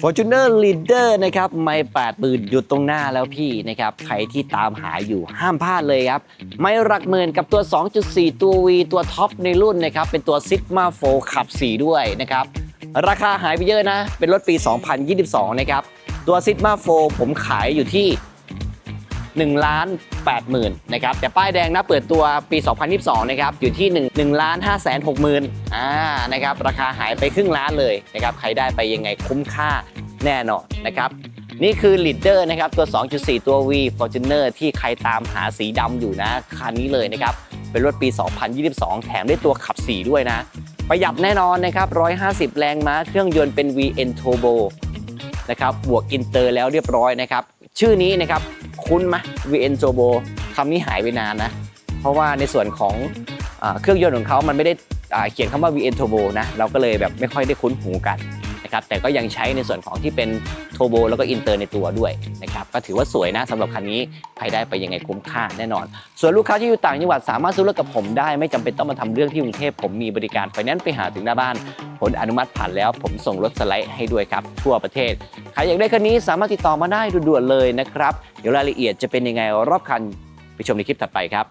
Fortuner Leader นะครับไม่แปดปืนอยู่ตรงหน้าแล้วพี่นะครับ ใครที่ตามหาอยู่ห้ามพลาดเลยครับ ไม่รักเมินกับตัว 2.4 ตัว V ตัวท็อปในรุ่นนะครับ เป็นตัว Sigma 4ขับ 4 ด้วยนะครับ ราคาหายไปเยอะนะ เป็นรถปี 2022 นะครับ ตัว Sigma 4ผมขายอยู่ที่ 1ล้าน8หมื่นนะครับแต่ป้ายแดงนะเปิดตัวปี 2022 นะครับอยู่ที่ 1 1ล้าน5แสน6หมื่นอ่านะครับราคาหายไปครึ่งล้านเลยนะครับใครได้ไปยังไงคุ้มค่าแน่นอนนะครับนี่คือ Leader นะครับตัว 2.4 ตัว V Fortuner ที่ใครตามหาสีดำอยู่นะคันนี้เลยนะครับเป็นรถปี 2022 แถมได้ตัวขับ 4 ด้วยนะ ประหยัดแน่นอนนะครับ 150 แรงม้า เครื่องยนต์เป็น VN Turbo นะครับบวกอินเตอร์แล้วเรียบร้อยนะครับ ชื่อนี้นะครับคุ้นไหม VN Turbo คำนี้หายไปนานนะ เพราะว่าในส่วนของอเครื่องยนต์ของเขามันไม่ได้เขียนคำว่า VN Turbo นะ เราก็เลยแบบไม่ค่อยได้คุ้นหูกัน นะครับแต่ก็ยังใช้ในส่วนของที่เป็น Turbo แล้วก็อินเตอร์ในตัวด้วยนะครับก็ถือว่าสวยนะสำหรับคันนี้ใครได้ไปยังไงคุ้มค่าแน่นอน ส่วนลูกค้าที่อยู่ต่างจังหวัดสามารถซื้อรถกับผมได้ ไม่จำเป็นต้องมาทำเรื่องที่กรุงเทพผมมีบริการไฟแนนซ์ไปหาถึงหน้าบ้าน ผลอนุมัติผ่านแล้วผมส่งรถสไลด์ให้ด้วยครับทั่วประเทศใครอยากได้คันนี้สามารถติดต่อมาได้ด่วนๆเลยนะครับเดี๋ยวรายละเอียดจะเป็นยังไงรอบคันไปชมในคลิปถัดไปครับ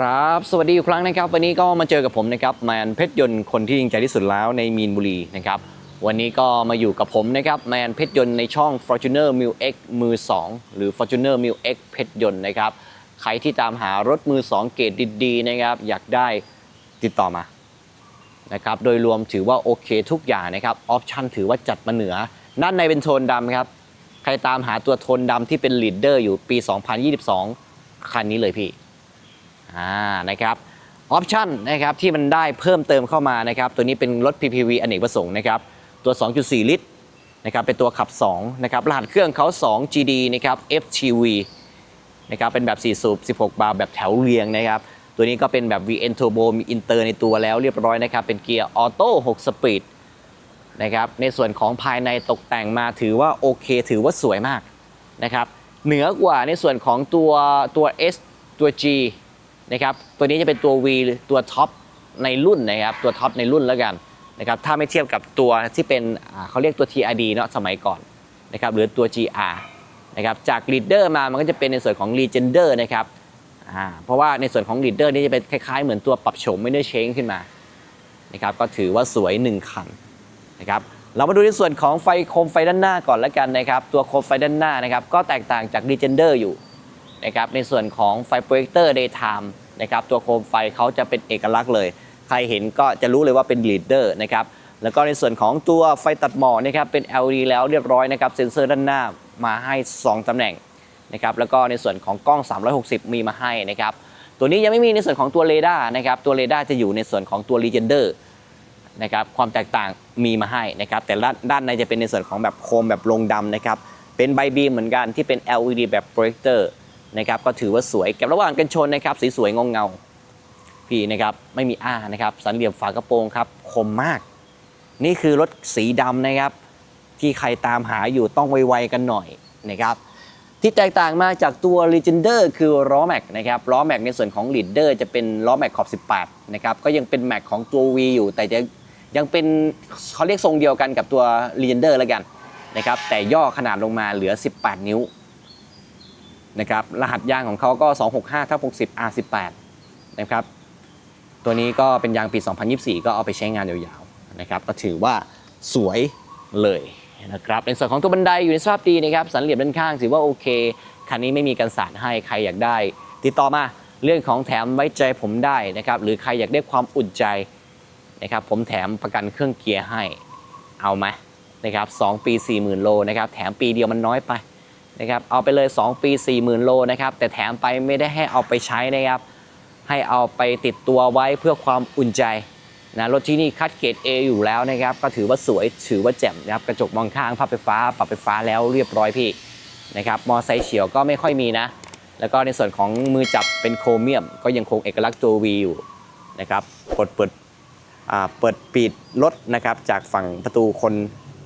ครับ สวัสดีอีกครั้งนะครับ วันนี้ก็มาเจอกับผมนะครับแมนเพชรยนต์คนที่ยิงใจที่สุดแล้วในมีนบุรีนะครับ วันนี้ก็มาอยู่กับผมนะครับแมนเพชรยนต์ในช่อง Fortuner m i l X มือ 2 หรือ Fortuner m i l X เพชรยนต์นะครับ ใครที่ตามหารถมือ 2 เกรดดีๆนะครับ อยากได้ติดต่อมานะครับ โดยรวมถือว่าโอเคทุกอย่างนะครับ ออปชันถือว่าจัดมาเหนือด้านในเป็นโทนดำครับ ใครตามหาตัวโทนดำที่เป็นลีดเดอร์อยู่ปี 2022 คันนี้เลยพี่ อ่านะครับออปชันนะครับที่มันได้เพิ่มเติมเข้ามานะครับตัวนี้เป็นรถ PPV อเนกประสงค์นะครับตัว 2.4 ลิตรนะครับเป็นตัวขับ2นะครับรหัสเครื่องเขา 2 GD นะครับ FTV นะครับเป็นแบบ 4 สูบ 16 บาร์แบบแถวเรียงนะครับตัวนี้ก็เป็นแบบ VN Turbo มีอินเตอร์ในตัวแล้วเรียบร้อยนะครับเป็นเกียร์ออโต้6สปีดนะครับในส่วนของภายในตกแต่งมาถือว่าโอเค ถือว่าสวยมากนะครับเหนือกว่าในส่วนของตัวตัว S ตัว G นะครับตัวนี้จะเป็นตัว V ตัวท็อปในรุ่นนะครับตัวท็อปในรุ่นแล้วกันนะครับถ้าไม่เทียบกับตัวที่เป็นเขาเรียกตัว TRD เนาะสมัยก่อนนะครับหรือตัว GR นะครับจาก Leader มามันก็จะเป็นในส่วนของ Legender นะครับเพราะว่าในส่วนของ Leader นี่จะเป็นคล้ายๆ เหมือนตัวปรับโฉมไม่ได้เชงขึ้นมานะครับก็ถือว่าสวย 1 คันนะครับเรามาดูในส่วนของไฟโคมไฟด้านหน้าก่อนแล้วกันนะครับตัวโคมไฟด้านหน้านะครับก็แตกต่างจาก Legender อยู่นะครับในส่วนของไฟโปรเจคเตอร์ daytime นะครับตัวโคมไฟเขาจะเป็นเอกลักษณ์เลย ใครเห็นก็จะรู้เลยว่าเป็น leader นะครับแล้วก็ในส่วนของตัวไฟตัดหมอกนะครับเป็น LED แล้วเรียบร้อยนะครับเซ็นเซอร์ด้านหน้ามาให้ 2ตำแหน่งนะครับแล้วก็ในส่วนของกล้อง 360 มีมาให้นะครับตัวนี้ยังไม่มีในส่วนของตัวเรดาร์นะครับตัวเรดาร์จะอยู่ในส่วนของตัว Legender นะครับความแตกต่างมีมาให้นะครับแต่ด้านด้านในจะเป็นในส่วนของแบบโคมแบบลงดำนะครับเป็นใบบีมเหมือนกันที่เป็น LED แบบโปรเจคเตอร์ นะครับก็ถือว่าสวยกับระหว่างกันชนนะครับสีสวยงงเงาพี่นะครับไม่มีอ้านะครับสันเหลี่ยมฝากระโปรงครับคมมาก นี่คือรถสีดำนะครับที่ใครตามหาอยู่ต้องไวๆกันหน่อยนะครับที่แตกต่างมาจากตัว Legender คือล้อแม็กนะครับล้อแม็กในส่วนของ Leader จะเป็นล้อแม็กขอบ 18 นะครับก็ยังเป็นแม็กของตัว V อยู่ แต่จะยังเป็นเขาเรียกทรงเดียวกันกับตัว Legender แล้วกันนะครับแต่ย่อขนาดลงมาเหลือ 18 นิ้ว นะครับรหัสยางของเขาก็ 265ทับ60 R18 นะครับตัวนี้ก็เป็นยางปี 2024 ก็เอาไปใช้งานยาวๆนะครับก็ถือว่าสวยเลยนะครับในส่วนของตัวบันไดอยู่ในสภาพดีนะครับสันเหลี่ยมด้านข้างถือว่าโอเค คันนี้ไม่มีกันสาดให้ใครอยากได้ ติดต่อมาเรื่องของแถมไว้ใจผมได้นะครับหรือใครอยากได้ความอุ่นใจนะครับผมแถมประกันเครื่องเกียร์ให้เอาไหมนะครับ2ปี 40,000 โลนะครับแถมปีเดียวมันน้อยไป นะครับเอาไปเลย 2 ปี 40,000 โลนะครับแต่แถมไปไม่ได้ให้เอาไปใช้นะครับให้เอาไปติดตัวไว้เพื่อความอุ่นใจนะรถที่นี่คัดเกรด A อยู่แล้วนะครับก็ถือว่าสวยถือว่าแจ่มนะครับกระจกมองข้างพับไฟฟ้า ปรับไฟฟ้าแล้วเรียบร้อยพี่นะครับมอไซค์เฉียวก็ไม่ค่อยมีนะ แล้วก็ในส่วนของมือจับเป็นโครเมียม ก็ยังคงเอกลักษณ์ตัว V อยู่นะครับปดเปิดเปิดปิดรถนะครับจากฝั่งประตูคน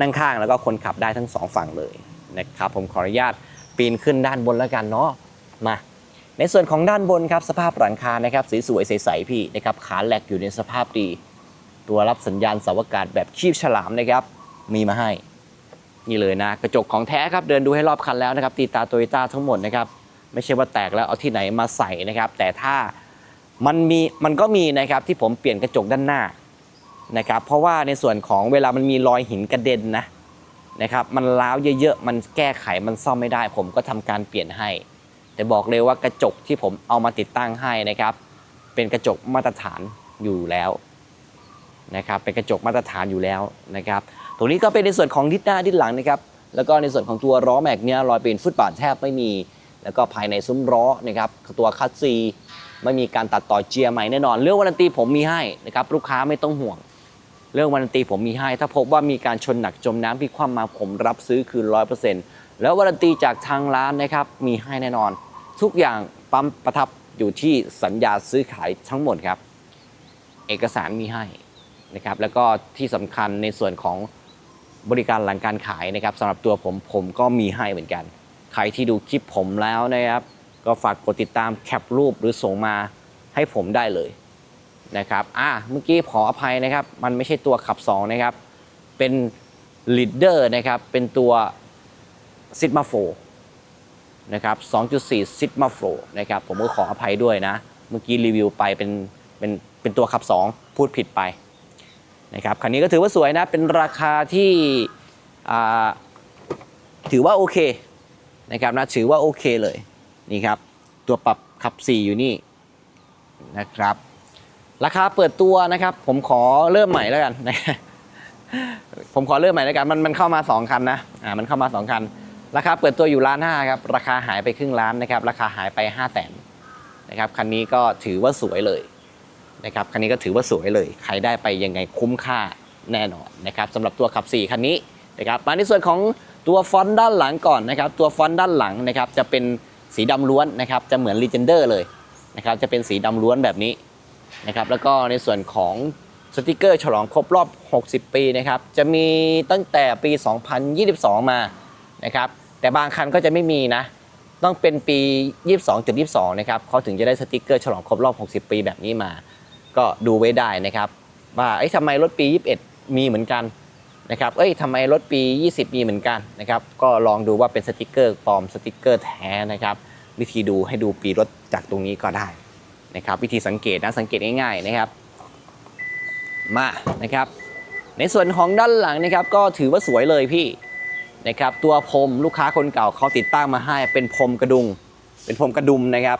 นั่งข้างแล้วก็คนขับได้ทั้งสองฝั่งเลย นะครับผมขออนุญาตปีนขึ้นด้านบนแล้วกันเนาะมา ในส่วนของด้านบนครับสภาพหลังคานะครับสวยใสๆพี่นะครับขาแหลกอยู่ในสภาพดี ตัวรับสัญญาณเสาวอากาศแบบชีพฉลามนะครับมีมาให้นี่เลยนะกระจกของแท้ครับเดินดูให้รอบคันแล้วนะครับตีตาโตโยต้าทั้งหมดนะครับไม่ใช่ว่าแตกแล้วเอาที่ไหนมาใส่นะครับ แต่ถ้ามันมีมันก็มีนะครับที่ผมเปลี่ยนกระจกด้านหน้านะครับเพราะว่าในส่วนของเวลามันมีรอยหินกระเด็นนะ นะครับมันล้าวเยอะๆมันแก้ไขมันซ่อมไม่ได้ ผมก็ทำการเปลี่ยนให้ แต่บอกเลยว่ากระจกที่ผมเอามาติดตั้งให้นะครับ เป็นกระจกมาตรฐานอยู่แล้วนะครับเป็นกระจกมาตรฐานอยู่แล้วนะครับตรงนี้ก็เป็นในส่วนของดิสหน้าดิสหลังนะครับแล้วก็ในส่วนของตัวล้อแม็กเนี่ยรอยเป็นฟุตบาทแทบไม่มี แล้วก็ภายในซุ้มล้อนะครับตัวคัสซีไม่มีการตัดต่อเจียร์ใหม่แน่นอน เรื่องวารันตีผมมีให้นะครับลูกค้าไม่ต้องห่วง เรื่องวารันตีผมมีให้ ถ้าพบว่ามีการชนหนักจมน้ำพี่คว่ำมาผมรับซื้อคืนร้อยเปอร์เซ็นต์แล้ววารันตีจากทางร้านนะครับมีให้แน่นอน ทุกอย่างปั๊มประทับอยู่ที่สัญญาซื้อขายทั้งหมดครับ เอกสารมีให้นะครับแล้วก็ที่สำคัญในส่วนของบริการหลังการขายนะครับสำหรับตัวผมผมก็มีให้เหมือนกัน ใครที่ดูคลิปผมแล้วนะครับ ก็ฝากกดติดตามแคปรูปหรือส่งมาให้ผมได้เลย นะครับอะเมื่อกี้ขออภัยนะครับ มันไม่ใช่ตัวขับ 2 นะครับ เป็น leader นะครับ เป็นตัว Sigma 4นะครับ2.4 Sigma 4นะครับ ผมก็ขออภัยด้วยนะ เมื่อกี้รีวิวไปเป็นเป็นเป็นตัวขับ 2 พูดผิดไปนะครับคันนี้ก็ถือว่าสวยนะ เป็นราคาที่ถือว่าโอเคนะครับนะถือว่าโอเคเลยนี่ครับ ตัวปรับขับ 4 อยู่นี่นะครับ ราคาเปิดตัวนะครับ ผมขอเริ่มใหม่แล้วกันผมขอเริ่มใหม่แล้วกันมันมันเข้ามา 2 คันนะอ่ามันเข้ามา 2 คัน ราคาเปิดตัวอยู่ล้านห้าครับราคาหายไปครึ่งล้านนะครับ ราคาหายไป5 0 0แสนนะครับคันนี้ก็ถือว่าสวยเลยนะครับคันนี้ก็ถือว่าสวยเลย ใครได้ไปยังไงคุ้มค่าแน่นอนนะครับสำหรับตัวขับ 4 คันนี้นะครับมาในส่วนของตัวฟอนต์ด้านหลังก่อนนะครับ ตัวฟอนต์ด้านหลังนะครับจะเป็นสีดำล้วนนะครับจะเหมือน Legender เลยนะครับจะเป็นสีดำล้วนแบบนี้ นะครับแล้วก็ในส่วนของสติกเกอร์ฉลองครบรอบ 60 ปีนะครับจะมีตั้งแต่ปี 2022 มานะครับแต่บางคันก็จะไม่มีนะ ต้องเป็นปี 22.22 นะครับเขาถึงจะได้สติกเกอร์ฉลองครบรอบ 60 ปีแบบนี้มา ก็ดูไว้ได้นะครับว่าเอ้ยทำไมรถปี 21 มีเหมือนกันนะครับเอ้ยทำไมรถปี 20 มีเหมือนกันนะครับก็ลองดูว่าเป็นสติกเกอร์ปลอมสติกเกอร์แท้นะครับวิธีดูให้ดูปีรถจากตรงนี้ก็ได้ นะครับวิธีสังเกตนะสังเกตง่ายๆนะครับ มานะครับ ในส่วนของด้านหลังนะครับ ก็ถือว่าสวยเลยพี่นะครับ ตัวพรมลูกค้าคนเก่าเขาติดตั้งมาให้เป็นพรมกระดุง เป็นพรมกระดุมนะครับ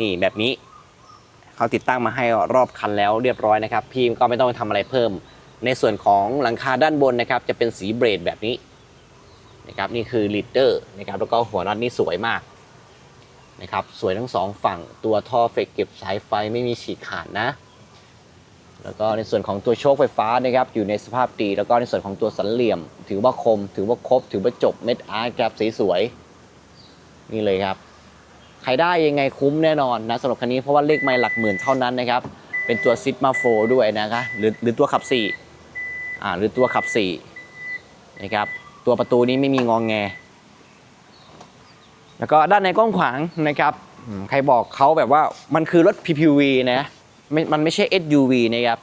นี่แบบนี้เขาติดตั้งมาให้รอบคันแล้วเรียบร้อยนะครับ พี่ก็ไม่ต้องทำอะไรเพิ่ม ในส่วนของหลังคาด้านบนนะครับ จะเป็นสีเบรดแบบนี้นะครับนี่คือลีดเดอร์นะครับแล้วก็หัวน็อตนี่สวยมาก นะครับสวยทั้งสองฝั่งตัวท่อเฟกเก็บสายไฟไม่มีฉีกขาดนะ แล้วก็ในส่วนของตัวโชคไฟฟ้านะครับอยู่ในสภาพดี แล้วก็ในส่วนของตัวสันเหลี่ยม ถือว่าคม ถือว่าครบ ถือว่าจบเม็ดอาร์ตครับสีสวยนี่เลยครับใครได้ยังไงคุ้มแน่นอนนะสำหรับคันนี้เพราะว่าเลขไม่หลักหมื่นเท่านั้นนะครับเป็นตัวซิ g มาโฟด้วยนะครับหรือหรือตัวขับ4อ่าหรือตัวขับ4นะครับตัวประตูนี้ไม่มีงองแง แล้วก็ด้านในกว้างขวางนะครับใครบอกเขาแบบว่ามันคือรถ PPV นะม,มันไม่ใช่ SUV นะครับ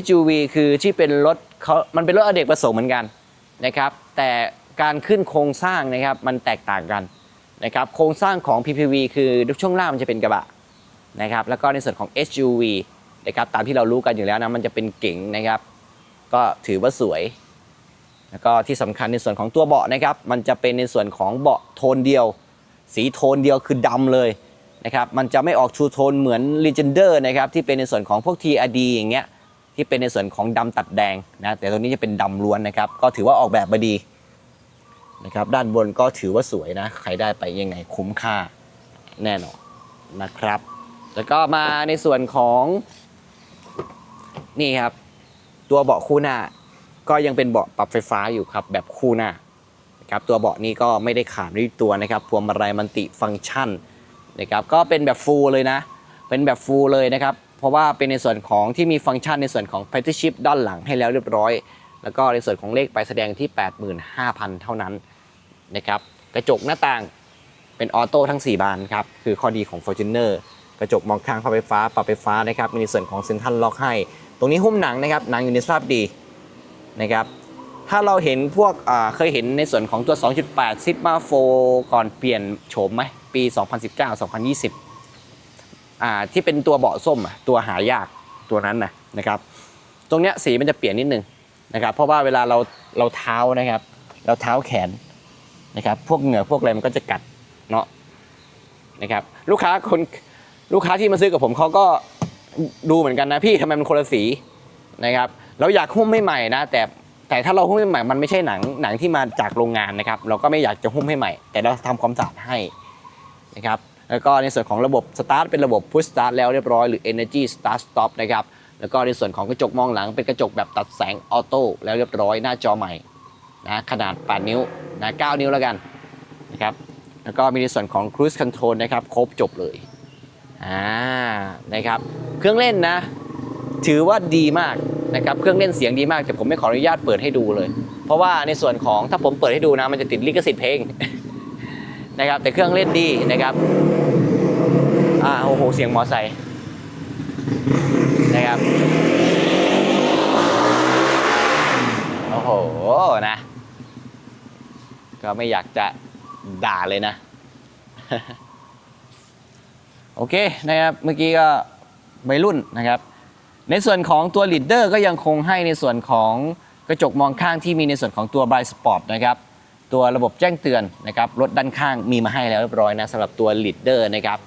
SUV คือที่เป็นรถเขามันเป็นรถอเนกประสงค์เหมือนกันนะครับ แต่การขึ้นโครงสร้างนะครับมันแตกต่างกันนะครับ โครงสร้างของ PPV คือช่วงล่างมันจะเป็นกระบะนะครับ แล้วก็ในส่วนของ SUV นะครับ ตามที่เรารู้กันอยู่แล้วนะ มันจะเป็นเก๋งนะครับ ก็ถือว่าสวย แล้วก็ที่สำคัญในส่วนของตัวเบาะนะครับ มันจะเป็นในส่วนของเบาะโทนเดียว สีโทนเดียวคือดำเลยนะครับ มันจะไม่ออกชูโทนเหมือน Legender นะครับที่เป็นในส่วนของพวก TRD อย่างเงี้ยที่เป็นในส่วนของดำตัดแดงนะแต่ตัวนี้จะเป็นดำล้วนนะครับ ก็ถือว่าออกแบบมาดีนะครับด้านบนก็ถือว่าสวยนะ ใครได้ไปยังไงคุ้มค่าแน่นอนนะครับ แล้วก็มาในส่วนของนี่ครับ ตัวเบาะคู่หน้า ก็ยังเป็นเบาะปรับไฟฟ้าอยู่ครับแบบคู่หน้านะครับตัวเบาะนี้ก็ไม่ได้ขาดด้วยตัวนะครับพวงมาลัยมันติฟังก์ชันนะครับก็เป็นแบบฟูลเลยนะ เป็นแบบฟูลเลยนะครับ เพราะว่าเป็นในส่วนของที่มีฟังก์ชันในส่วนของ p a t r y Chip ด้านหลังให้แล้วเรียบร้อย แล้วก็ในส่วนของเลขไปแสดงที่ 85,000 เท่านั้นนะครับกระจกหน้าต่างเป็นออโต้ทั้ง 4 บานครับ คือข้อดีของ Fortuner กระจกมองข้างพับไฟฟ้าปรับไฟฟ้านะครับมีในส่วนของเซ็นทรัลล็อกให้ ตรงนี้หุ้มหนังนะครับหนังอยู่ในสภาพดี นะครับถ้าเราเห็นพวกเคยเห็นในส่วนของตัว 2.8 Sigma 4 ก่อนเปลี่ยนโฉมไหมปี 2019-2020 ที่เป็นตัวเบาะส้มตัวหายากตัวนั้นนะนะครับ ตรงเนี้ยสีมันจะเปลี่ยนนิดนึงนะครับ เพราะว่าเวลาเราเราเท้านะครับ เราเท้าแขนนะครับ พวกเหงื่อพวกอะไรมันก็จะกัดเนาะนะครับ ลูกค้าคนลูกค้าที่มาซื้อกับผมเขาก็ดูเหมือนกันนะพี่ทำไมมันคนละสีนะครับ เราอยากหุ้มให้ใหม่นะ แต่แต่ถ้าเราหุ้มให้ใหม่มันไม่ใช่หนังหนังที่มาจากโรงงานนะครับ เราก็ไม่อยากจะหุ้มให้ใหม่ แต่เราทำความสะอาดให้นะครับแล้วก็ในส่วนของระบบสตาร์ทเป็นระบบ push start แล้วเรียบร้อยหรือ energy start stop นะครับแล้วก็ในส่วนของกระจกมองหลังเป็นกระจกแบบตัดแสงออโต้แล้วเรียบร้อยหน้าจอใหม่นะขนาด 8 นิ้วนะ9นิ้วแล้วกันนะครับแล้วก็มีในส่วนของ cruise control นะครับครบจบเลยอ่านะครับเครื่องเล่นนะ ถือว่าดีมาก นะครับเครื่องเล่นเสียงดีมากแต่ผมไม่ขออนุญาตเปิดให้ดูเลย เพราะว่าในส่วนของถ้าผมเปิดให้ดูนะมันจะติดลิขสิทธิ์เพลงนะครับแต่เครื่องเล่นดีนะครับอ่าโอ้โหเสียงมอไซค์นะครับโอ้โหนะ ก็ไม่อยากจะด่าเลยนะโอเคนะครับเมื่อกี้ก็วัยรุ่นนะครับ ในส่วนของตัวลีดเดอร์ก็ยังคงให้ในส่วนของกระจกมองข้างที่มีในส่วนของตัว Bright Spot นะครับตัวระบบแจ้งเตือนนะครับรถด้านข้างมีมาให้แล้วเรียบร้อยนะสำหรับตัวลีดเดอร์นะครับ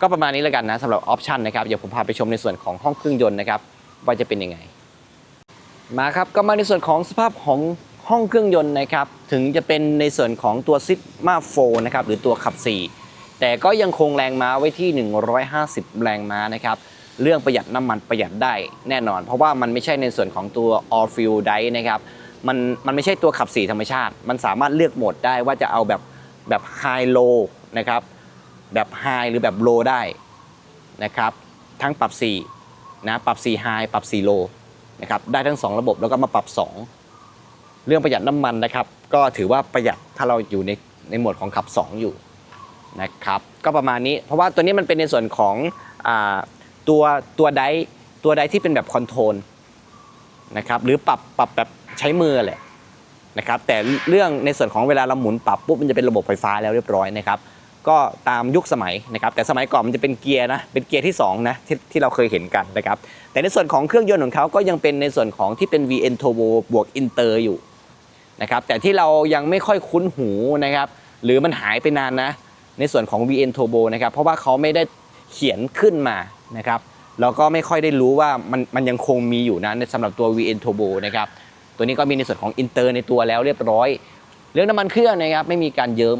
ก็ประมาณนี้แล้วกันนะสำหรับออปชันนะครับเดี๋ยวผมพาไปชมในส่วนของห้องเครื่องยนต์นะครับว่าจะเป็นยังไง มาครับก็มาในส่วนของสภาพของห้องเครื่องยนต์นะครับถึงจะเป็นในส่วนของตัวซิ g มาโฟนะครับหรือตัวขับ 4 แต่ก็ยังคงแรงม้าไว้ที่ 150 แรงม้านะครับ เรื่องประหยัดน้ำมันประหยัดได้แน่นอน เพราะว่ามันไม่ใช่ในส่วนของตัว all fuel drive นะครับมันมันไม่ใช่ตัวขับ4ธรรมชาติ มันสามารถเลือกโหมดได้ว่าจะเอาแบบแบบ high low นะครับแบบ high หรือแบบ low ได้นะครับทั้งปรับ4นะปรับ4 high ปรับ4 low นะครับได้ทั้ง 2 ระบบแล้วก็มาปรับ 2 เรื่องประหยัดน้ำมันนะครับก็ถือว่าประหยัดถ้าเราอยู่ในในโหมดของขับ 2 อยู่นะครับก็ประมาณนี้เพราะว่าตัวนี้มันเป็นในส่วนของอา ตัวตัวไดตัวไดที่เป็นแบบคอนโทรลนะครับหรือปรับปรับแบบใช้มือแหละนะครับแต่เรื่องในส่วนของเวลาเราหมุนปรับปุ๊บมันจะเป็นระบบไฟฟ้าแล้วเรียบร้อยนะครับก็ตามยุคสมัยนะครับแต่สมัยก่อนมันจะเป็นเกียร์นะเป็นเกียร์ที่สองนะที่ที่เราเคยเห็นกันนะครับแต่ในส่วนของเครื่องยนต์ของเขาก็ยังเป็นในส่วนของที่เป็น VN Turbo บวก Inter อยู่นะครับแต่ที่เรายังไม่ค่อยคุ้นหูนะครับหรือมันหายไปนานนะในส่วนของ VN Turbo นะครับเพราะว่าเขาไม่ได้เขียนขึ้นมา นะครับเราก็ไม่ค่อยได้รู้ว่ามันมันยังคงมีอยู่นะสำหรับตัว VN Turbo นะครับตัวนี้ก็มีในส่วนของ Inter ในตัวแล้วเรียบร้อย เรื่องน้ำมันเครื่องนะครับไม่มีการเยิ้ม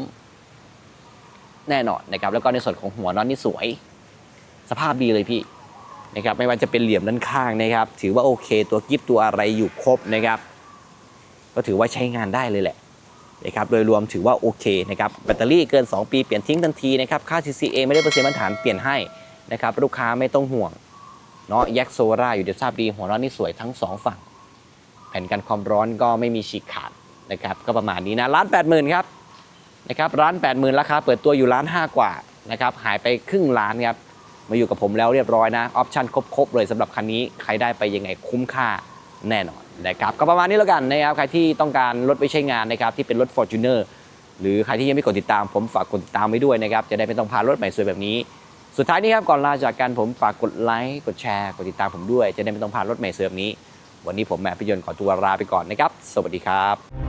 แน่นอนนะครับแล้วก็ในส่วนของหัวน็อตนี่สวย สภาพดีเลยพี่นะครับไม่ว่าจะเป็นเหลี่ยมด้านข้างนะครับ ถือว่าโอเคตัวกิฟตัวอะไรอยู่ครบนะครับ ก็ถือว่าใช้งานได้เลยแหละนะครับโดยรวมถือว่าโอเคนะครับแบตเตอรี่เกิน 2 ปีเปลี่ยนทิ้งทันทีนะครับค่า TCA ไม่ได้เปอร์เซ็นต์มาตรฐานเปลี่ยนให้ นะครับลูกค้าไม่ต้องห่วงเนาะแยกโซล่าอยู่เดี๋ยวทราบดีหัวน็อตนี่สวยทั้งสองฝั่ง แผ่นกันความร้อนก็ไม่มีฉีกขาดนะครับก็ประมาณนี้นะล้านแปดหมื่นครับนะครับร้าน80,000ราคาเปิดตัวอยู่ร้าน5กว่านะครับหายไปครึ่งล้านครับมาอยู่กับผมแล้วเรียบร้อยนะออปชั่นครบๆเลยสำหรับคันนี้ใครได้ไปยังไงคุ้มค่าแน่นอนนะครับก็ประมาณนี้แล้วกันนะครับใครที่ต้องการรถไปใช้งานนะครับที่เป็นรถ Fortuner หรือใครที่ยังไม่กดติดตามผมฝากกดติดตามไว้ด้วยนะครับจะได้ไม่ต้องพารถใหม่สวยแบบนี้ สุดท้ายนี้ครับก่อนลาจากกันผมฝากกดไลค์กดแชร์กดติดตามผมด้วย จะได้ไม่ต้องพลาดรถเมล์เสวยแบบนี้ วันนี้ผมแม่พิยนต์ขอตัวลาไปก่อนนะครับ สวัสดีครับ